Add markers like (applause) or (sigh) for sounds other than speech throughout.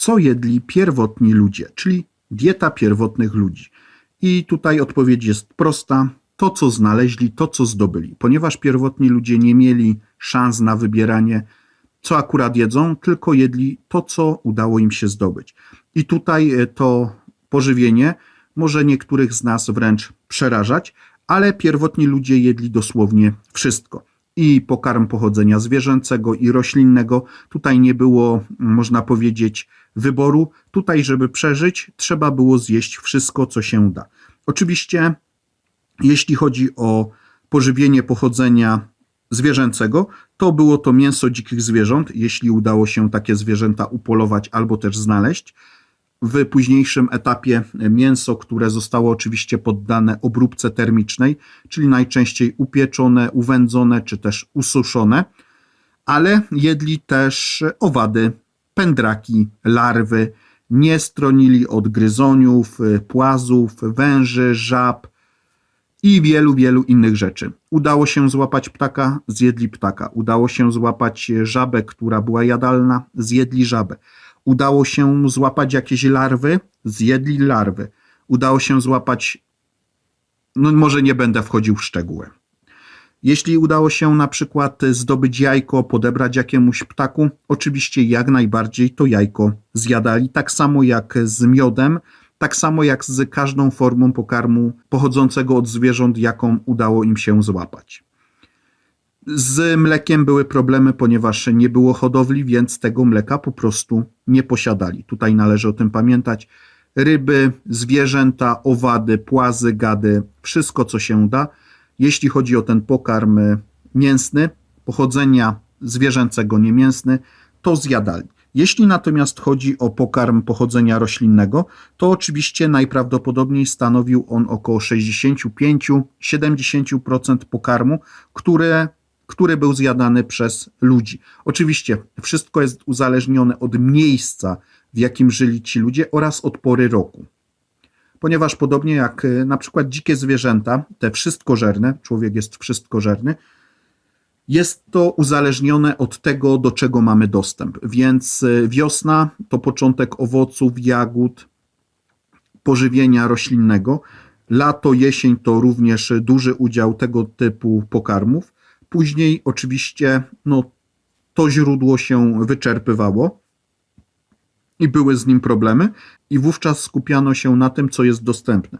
co jedli pierwotni ludzie, czyli dieta pierwotnych ludzi. I tutaj odpowiedź jest prosta. To, co znaleźli, to, co zdobyli. Ponieważ pierwotni ludzie nie mieli szans na wybieranie, co akurat jedzą, tylko jedli to, co udało im się zdobyć. I tutaj e, to pożywienie może niektórych z nas wręcz przerażać, ale pierwotni ludzie jedli dosłownie wszystko. I pokarm pochodzenia zwierzęcego i roślinnego. Tutaj nie było, można powiedzieć, wyboru. Tutaj, żeby przeżyć, trzeba było zjeść wszystko, co się da. Oczywiście, jeśli chodzi o pożywienie pochodzenia zwierzęcego, to było to mięso dzikich zwierząt, jeśli udało się takie zwierzęta upolować albo też znaleźć. W późniejszym etapie mięso, które zostało oczywiście poddane obróbce termicznej, czyli najczęściej upieczone, uwędzone czy też ususzone, ale jedli też owady, pędraki, larwy, nie stronili od gryzoniów, płazów, węży, żab i wielu, wielu innych rzeczy. Udało się złapać ptaka, zjedli ptaka. Udało się złapać żabę, która była jadalna, zjedli żabę. Udało się złapać jakieś larwy, zjedli larwy. Udało się złapać, no może nie będę wchodził w szczegóły. Jeśli udało się na przykład zdobyć jajko, podebrać jakiemuś ptaku, oczywiście jak najbardziej to jajko zjadali, tak samo jak z miodem, tak samo jak z każdą formą pokarmu pochodzącego od zwierząt, jaką udało im się złapać. Z mlekiem były problemy, ponieważ nie było hodowli, więc tego mleka po prostu nie posiadali. Tutaj należy o tym pamiętać. Ryby, zwierzęta, owady, płazy, gady, wszystko co się da. Jeśli chodzi o ten pokarm mięsny, pochodzenia zwierzęcego, niemięsny, to zjadali. Jeśli natomiast chodzi o pokarm pochodzenia roślinnego, to oczywiście najprawdopodobniej stanowił on około 65-70% pokarmu, które który był zjadany przez ludzi. Oczywiście wszystko jest uzależnione od miejsca, w jakim żyli ci ludzie oraz od pory roku. Ponieważ podobnie jak y, na przykład dzikie zwierzęta, te wszystkożerne, człowiek jest wszystkożerny, jest to uzależnione od tego, do czego mamy dostęp. Więc y, wiosna to początek owoców, jagód, pożywienia roślinnego. Lato, jesień to również duży udział tego typu pokarmów. Później oczywiście no, to źródło się wyczerpywało i były z nim problemy, i wówczas skupiano się na tym, co jest dostępne,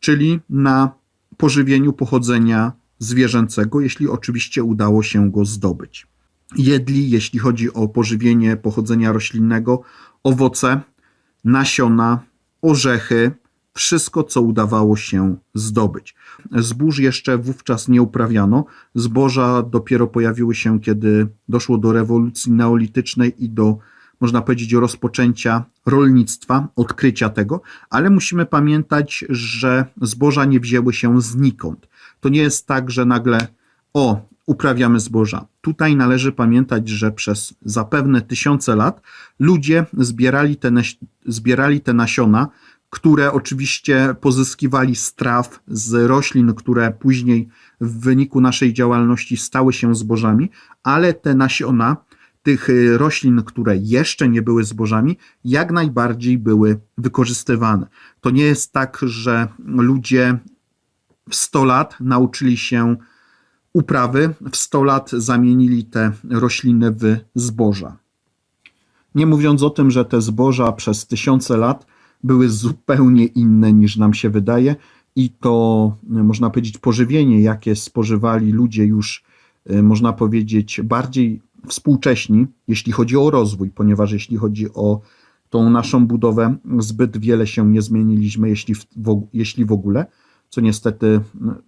czyli na pożywieniu pochodzenia zwierzęcego, jeśli oczywiście udało się go zdobyć. Jedli, jeśli chodzi o pożywienie pochodzenia roślinnego, owoce, nasiona, orzechy, wszystko, co udawało się zdobyć. Zbóż jeszcze wówczas nie uprawiano. Zboża dopiero pojawiły się, kiedy doszło do rewolucji neolitycznej i do, można powiedzieć, rozpoczęcia rolnictwa, odkrycia tego, ale musimy pamiętać, że zboża nie wzięły się znikąd. To nie jest tak, że nagle o, uprawiamy zboża. Tutaj należy pamiętać, że przez zapewne tysiące lat ludzie zbierali te, zbierali te nasiona, które oczywiście pozyskiwali z traw, z roślin, które później w wyniku naszej działalności stały się zbożami, ale te nasiona tych y, roślin, które jeszcze nie były zbożami, jak najbardziej były wykorzystywane. To nie jest tak, że ludzie w 100 lat nauczyli się uprawy, w 100 lat zamienili te rośliny w zboża. Nie mówiąc o tym, że te zboża przez tysiące lat były zupełnie inne niż nam się wydaje i to, można powiedzieć, pożywienie, jakie spożywali ludzie już, y, można powiedzieć, bardziej współcześni, jeśli chodzi o rozwój, ponieważ jeśli chodzi o tą naszą budowę, zbyt wiele się nie zmieniliśmy, jeśli w, jeśli w ogóle, co niestety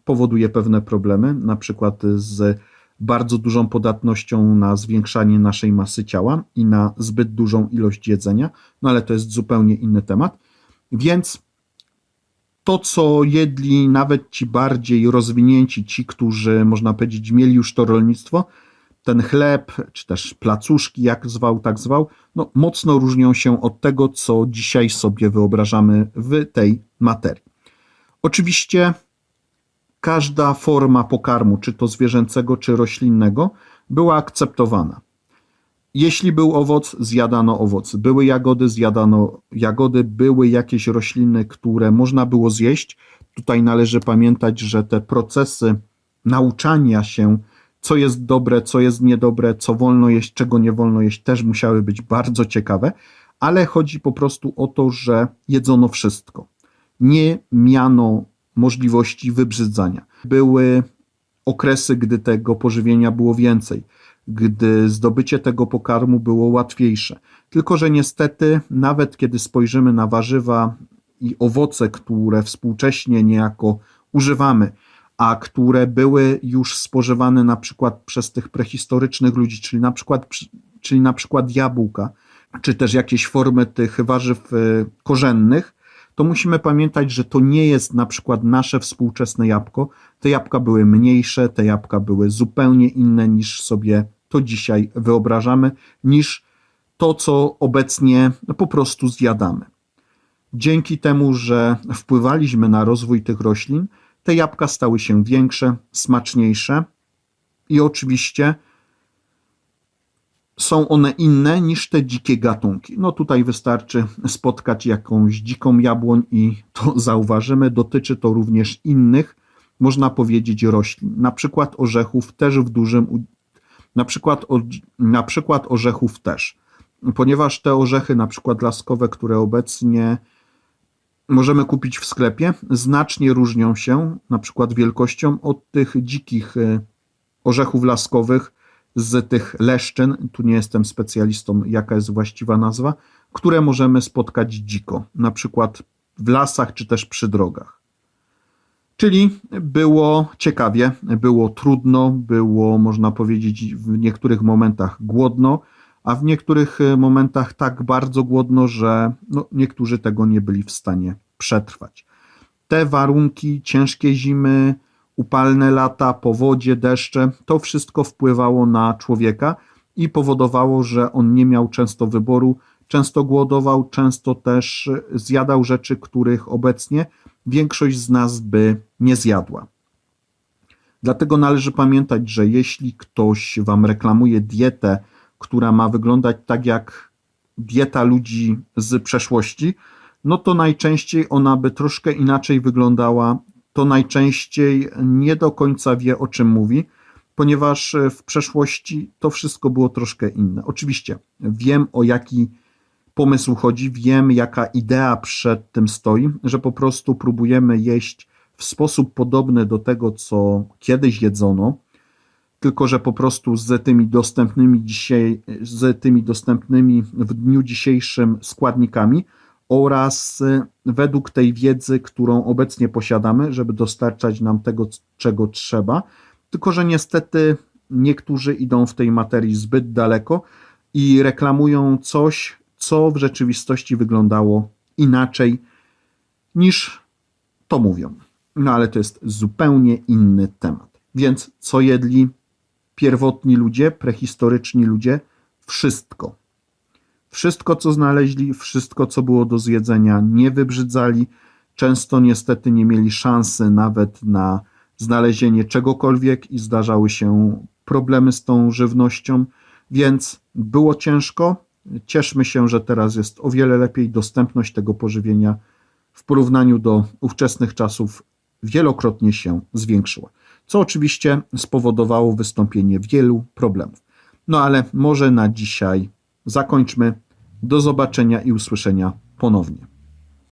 powoduje pewne problemy, na przykład z bardzo dużą podatnością na zwiększanie naszej masy ciała i na zbyt dużą ilość jedzenia, no ale to jest zupełnie inny temat. Więc to, co jedli nawet ci bardziej rozwinięci, ci, którzy, można powiedzieć, mieli już to rolnictwo, ten chleb, czy też placuszki, jak zwał, tak zwał, no, mocno różnią się od tego, co dzisiaj sobie wyobrażamy w tej materii. Oczywiście każda forma pokarmu, czy to zwierzęcego, czy roślinnego, była akceptowana. Jeśli był owoc, zjadano owoc. Były jagody, zjadano jagody. Były jakieś rośliny, które można było zjeść. Tutaj należy pamiętać, że te procesy nauczania się, co jest dobre, co jest niedobre, co wolno jeść, czego nie wolno jeść, też musiały być bardzo ciekawe, ale chodzi po prostu o to, że jedzono wszystko. Nie miano możliwości wybrzydzania. Były okresy, gdy tego pożywienia było więcej, gdy zdobycie tego pokarmu było łatwiejsze. Tylko, że niestety, nawet kiedy spojrzymy na warzywa i owoce, które współcześnie niejako używamy, a które były już spożywane na przykład przez tych prehistorycznych ludzi, czyli na przykład, czyli na przykład jabłka, czy też jakieś formy tych warzyw y, korzennych, to musimy pamiętać, że to nie jest na przykład nasze współczesne jabłko. Te jabłka były mniejsze, te jabłka były zupełnie inne niż sobie to dzisiaj wyobrażamy, niż to, co obecnie po prostu zjadamy. Dzięki temu, że wpływaliśmy na rozwój tych roślin, te jabłka stały się większe, smaczniejsze i oczywiście są one inne niż te dzikie gatunki. No tutaj wystarczy spotkać jakąś dziką jabłoń i to (laughs) zauważymy. Dotyczy to również innych, można powiedzieć, roślin. Na przykład orzechów też w dużym, na przykład, na przykład orzechów też. Ponieważ te orzechy, na przykład laskowe, które obecnie możemy kupić w sklepie, znacznie różnią się, na przykład wielkością, od tych dzikich e, orzechów laskowych, z tych leszczyn, tu nie jestem specjalistą, jaka jest właściwa nazwa, które możemy spotkać dziko, na przykład w lasach czy też przy drogach. Czyli było ciekawie, było trudno, było można powiedzieć w niektórych momentach głodno, a w niektórych momentach tak bardzo głodno, że no, niektórzy tego nie byli w stanie przetrwać. Te warunki, ciężkie zimy, upalne lata, powodzie, deszcze, to wszystko wpływało na człowieka i powodowało, że on nie miał często wyboru, często głodował, często też zjadał rzeczy, których obecnie większość z nas by nie zjadła. Dlatego należy pamiętać, że jeśli ktoś Wam reklamuje dietę, która ma wyglądać tak jak dieta ludzi z przeszłości, no to najczęściej ona by troszkę inaczej wyglądała to najczęściej nie do końca wie, o czym mówi, ponieważ w przeszłości to wszystko było troszkę inne. Oczywiście wiem, o jaki pomysł chodzi, wiem, jaka idea przed tym stoi, że po prostu próbujemy jeść w sposób podobny do tego, co kiedyś jedzono, tylko że po prostu z tymi dostępnymi dzisiaj, z tymi dostępnymi w dniu dzisiejszym składnikami oraz y, według tej wiedzy, którą obecnie posiadamy, żeby dostarczać nam tego, czego trzeba. Tylko, że niestety niektórzy idą w tej materii zbyt daleko i reklamują coś, co w rzeczywistości wyglądało inaczej niż to mówią. No ale to jest zupełnie inny temat. Więc co jedli pierwotni ludzie, prehistoryczni ludzie? Wszystko. Wszystko, co znaleźli, wszystko, co było do zjedzenia, nie wybrzydzali. Często niestety nie mieli szansy nawet na znalezienie czegokolwiek i zdarzały się problemy z tą żywnością, więc było ciężko. Cieszmy się, że teraz jest o wiele lepiej. Dostępność tego pożywienia w porównaniu do ówczesnych czasów wielokrotnie się zwiększyła, co oczywiście spowodowało wystąpienie wielu problemów. No ale może na dzisiaj zakończmy. Do zobaczenia i usłyszenia ponownie.